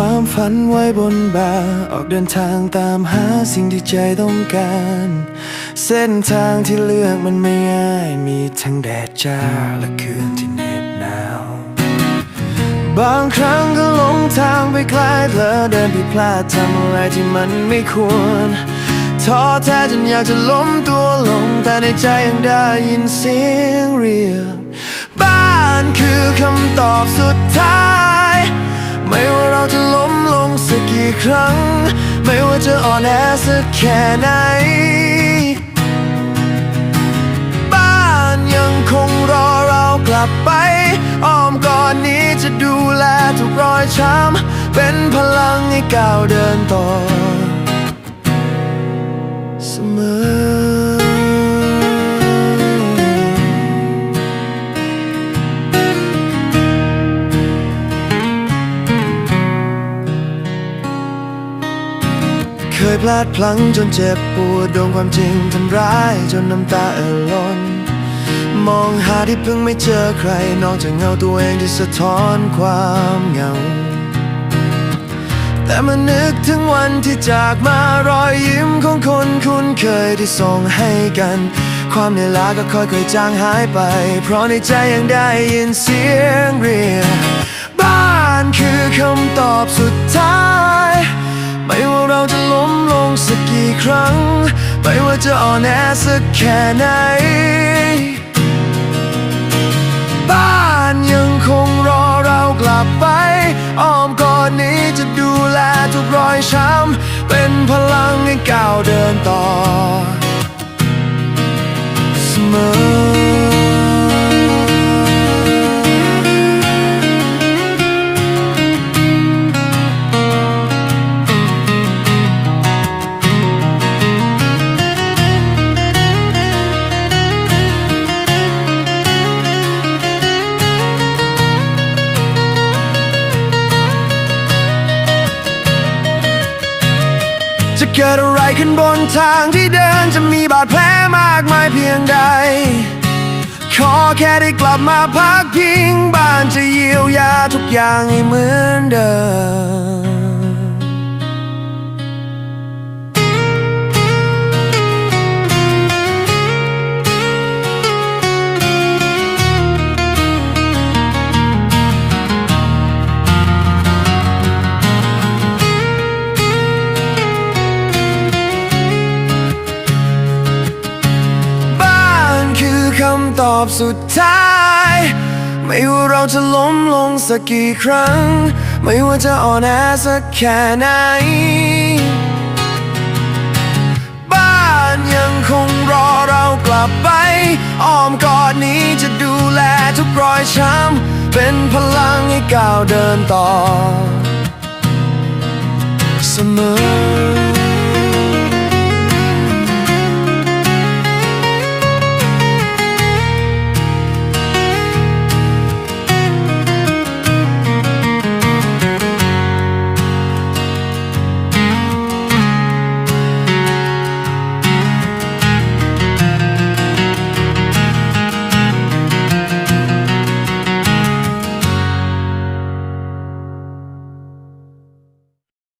ความฝันไว้บนบ่าออกเดินทางตามหาสิ่งที่ใจต้องการ เส้นทางที่เลือกมันไม่ง่าย มีทั้งแดดจ้าและคืนที่เหน็บหนาว บางครั้งก็หลงทางไปไกลเผลอเดินผิดพลาดทำอะไรที่มันไม่ควรท้อแท้จนอยากจะล้มตัวลง แต่ในใจยังได้ยินเสียงเรียกบ้านคือคำตอบสุดท้าย กครั้ง ไม่ว่าจะอ่อนแอสักแค่ไหน บ้านยังคงรอเรากลับไป อ้อมกอดนี้จะดูแลทุกรอยช้ำ เป็นพลังให้ก้าวเดินต่อ เคยพลาดพลั้งจนเจ็บปวดโดนความจริงทำร้ายจนน้ำตาเอ่อล้น มองหาที่เพิ่งไม่เจอใคร นอกจากเงาตัวเองที่สะท้อนความเหงา แต่มานึกถึงวันที่จากมารอยยิ้มของคนคุ้นเคยที่ส่งให้กัน ความเหนื่อยล้าก็ค่อยๆจางหายไป เพราะในใจยังได้ยินเสียงเรียกบ้านคือคำตอบสุดท้าย ไม่ว่า จะล้มลงสักกี่ครั้ง ไม่ว่าจะอ่อนแอสักแค่ไหน บ้านยังคงรอเรากลับไปอ้อมกอดนี้จะดูแลทุกรอยช้ำ เป็นพลังให้ก้าวเดินต่อ เสมอ จะเกิดอะไรขึ้นบนทางที่เดินจะมีบาดแผลมากมายเพียงใด ขอแค่ได้กลับมาพักพิงบ้านจะเยียวยาทุกอย่างให้เหมือนเดิมำตอบสุดท้าย ไม่ว่าเราจะล้มลงสักกี่ครั้ง ไม่ว่าจะอ่อนแอสักแค่ไหน บ้านยังคงรอเรากลับไป อ้อมกอดนี้จะดูแลทุกรอยช้ำ เป็นพลังให้ก้าวเดินต่อ เสมอ